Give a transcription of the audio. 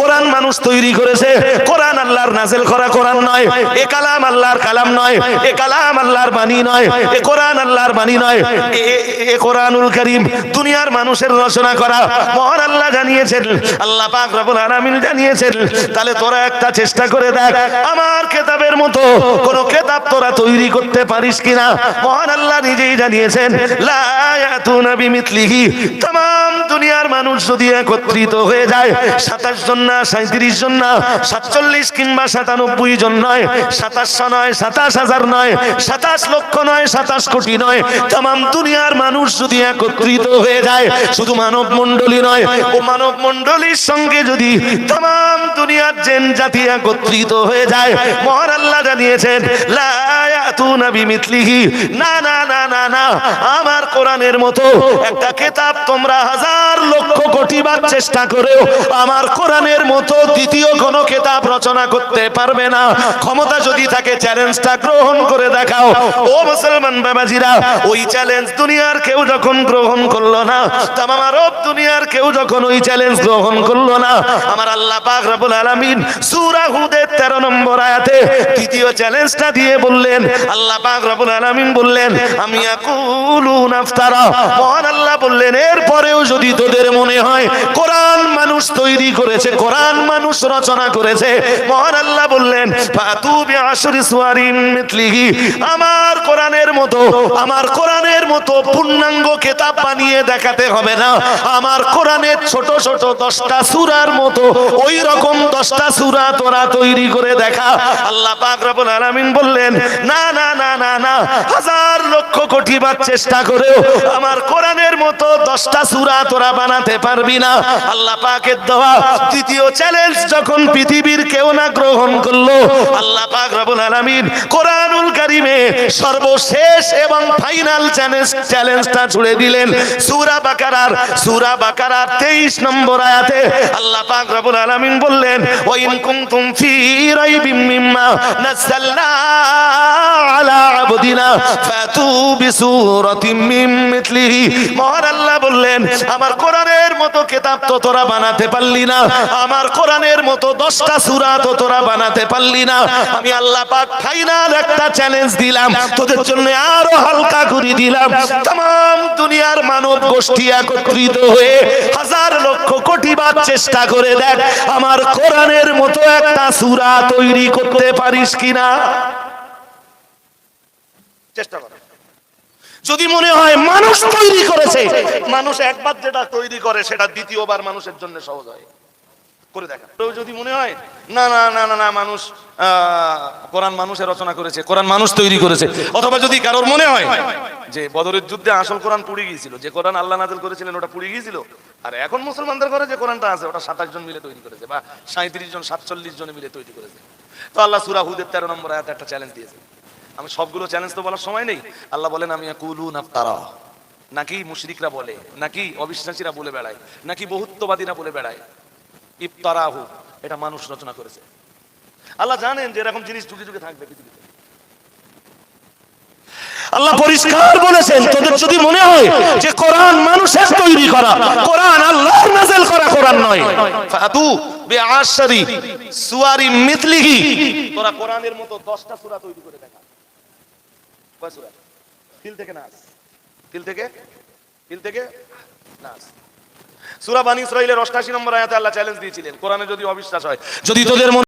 কোরআন মানুষ তৈরি করেছে। কোরআন আল্লাহর নাজেল করা কোরআন নয়, এ কালাম আল্লাহর কালাম নয়, এ কালাম আল্লাহর বাণী নয়, এ কোরআন আল্লাহর বাণী নয়, এ কোরআনুল করিম দুনিয়ার মানুষের রচনা করা। মহান আল্লাহ জানিয়েছেন, আল্লাহ পাক রবুল জানিয়েছেন, তাহলে তোরা একটা চেষ্টা করে দেখ, আমার কেতাবের মতো কোন কেতাব তোরা তৈরি করতে পারিস কিনা? মহান আল্লাহ নিজেই জানিয়েছেন, লা ইয়াতুনা দুনিয়ার মানুষ যদি একত্রিত হয়ে যায়, সাতাশ জন না সাঁত্রিশ জন না, সাতচল্লিশ কিংবা সাতানব্বই জন নয়, সাতাশশো নয়, সাতাশ হাজার নয়, সাতাশ লক্ষ নয়, সাতাশ কোটি নয় তাম দুনিয়ার মানুষ যদি একত্রিত হয়ে যায়, শুধু মানব মণ্ডলী নয়, ও মানব মণ্ডলীর সঙ্গে যদি তাম দুনিয়ার জেন জাতি একত্রিত হয়ে যায়, মহান আল্লাহ জানিয়েছেন, লা আমার কোরআনের মতো একটা তোমরা হাজার লক্ষ কোটি বার চেষ্টা করেও আমার কোরআনের মতো দ্বিতীয় রচনা করতে পারবে না। ক্ষমতা যদি থাকে, চ্যালেঞ্জটা গ্রহণ করে দেখাও। ও মুসলমান বাবাজিরা, ওই চ্যালেঞ্জ দুনিয়ার কেউ যখন গ্রহণ করল না তাম আমার দুনিয়ার কেউ যখন ওই চ্যালেঞ্জ গ্রহণ করল না, আমার আল্লাহ পাক রব্বুল আলামিন সূরা হুদের 13 নম্বর আয়াতে দ্বিতীয় চ্যালেঞ্জটা দিয়ে বললেন আল্লাহ পাক রব্বুল আলামিন বললেন, আমি আকুলু নাফতারা মহান আল্লাহ বললেন, এরপরেও যদি তোদের মনে হয় কোরআন মানুষ তৈরি করেছে, কোরআন মানুষ রচনা করেছে। মহান আল্লাহ বললেন, ফাতু সুয়ারিন আমার কোরআনের মতো, আমার কোরআনের মতো পূর্ণাঙ্গ কেতাব বানিয়ে দেখাতে হবে না। আমার কোরআনের ছোট ছোট দশটা সূরার মতো ওই রকম দশটা সূরা তোরা তৈরি করে দেখা। আল্লাহ পাক রব্বুল আলামিন বললেন, না হাজার লক্ষ কোটি বার চেষ্টা করেও আমার কোরআনের মতো দশটা সূরা তোরা বানাতে পারবি না। আল্লাহ পাকের দেওয়া দ্বিতীয় চ্যালেঞ্জ যখন পৃথিবীর কেউ না গ্রহণ করল, আল্লাহ পাক রব্বুল আলামিন কোরআনুল কারিমে সর্বশেষ এবং ফাইনাল চ্যালেঞ্জ চ্যালেঞ্জটা ছুড়ে দিলেন। সূরা বাকারার সূরা বাকারার 23 নম্বর আয়াতে আল্লাহ পাক রব্বুল আলামিন বললেন, ওয়া ইন কুনতুম ফি রাইবিম মিম্মা আলা আবদিনা ফাতু বিসূরাতিম মিন মিথলিহি মহান আল্লাহ বললেন আমার কোরআনের মতো কিতাব তো তোরা বানাতে পারলি না আমার কোরআনের মতো 10টা সূরা তো তোরা বানাতে পারলি না আমি আল্লাহ পাক ফাইনাল একটা চ্যালেঞ্জ দিলাম তোদের জন্য আরো হালকা করে দিলাম तमाम দুনিয়ার মানব গোষ্ঠী একত্রিত হয়ে হাজার লক্ষ কোটি বার চেষ্টা করে দেখ আমার কোরআনের মতো একটা সূরা তৈরি করতে পারিস কিনা চেষ্টা কর। যদি মনে হয় মানুষ তৈরি করেছে, মানুষ একবার যেটা তৈরি করে, সেটা দ্বিতীয়বার মানুষের জন্য সহজ হয়। করে দেখা যদি মনে হয়, না না না না না, মানুষ কোরআন মানুষের রচনা করেছে, কোরআন মানুষ তৈরি করেছে, অথবা যদি কারোর মনে হয় যে বদরের যুদ্ধে আসল কোরআন পুড়ে গিয়েছিল, যে কোরআন আল্লাহ নাজল করেছিলেন, ওটা পুড়ে গিয়েছিল, আর এখন মুসলমানদের ঘরে যে কোরআনটা আছে, ওটা সাতাশ জন মিলে তৈরি করেছে, বা সাঁত্রিশ জন, সাতচল্লিশ জন মিলে তৈরি করেছে। তো আল্লাহ সুরা হুদের তেরো নম্বর আয়াতে একটা চ্যালেঞ্জ দিয়েছে। আমি সবগুলো চ্যালেঞ্জ তো বলার সময় নেই। আল্লাহ বলেন, আমি নাফতারা নাকি মুশরিকরা বলে, নাকি অবিশ্বাসীরা বলে বেড়ায়, নাকি বহুত্ববাদীরা বলে বেড়ায়? ইফতারাহু, এটা মানুষ রচনা করেছে। আল্লাহ জানেন যে এরকম জিনিস যুগে যুগে থাকবে পৃথিবীতে। আল্লাহ পরিষ্কার বলেছেন, তোদের যদি মনে হয় যে কোরআন মানুষের তৈরি করা, কোরআন আল্লাহর নাযিল করা কোরআন নয়। ফাতু বিআশরি সুয়ারি মিথলিহি। তোরা কোরআনের মতো 10টা সূরা তৈরি করে দেখা। কয় সূরা তিল থেকে নাস তিল থেকে তিল থেকে নাস সূরা বানী ইসরাইলের 88 নম্বর আয়াতে আল্লাহ চ্যালেঞ্জ দিয়েছিলেন। কোরআনে যদি অবিশ্বাস হয়। যদি তোদের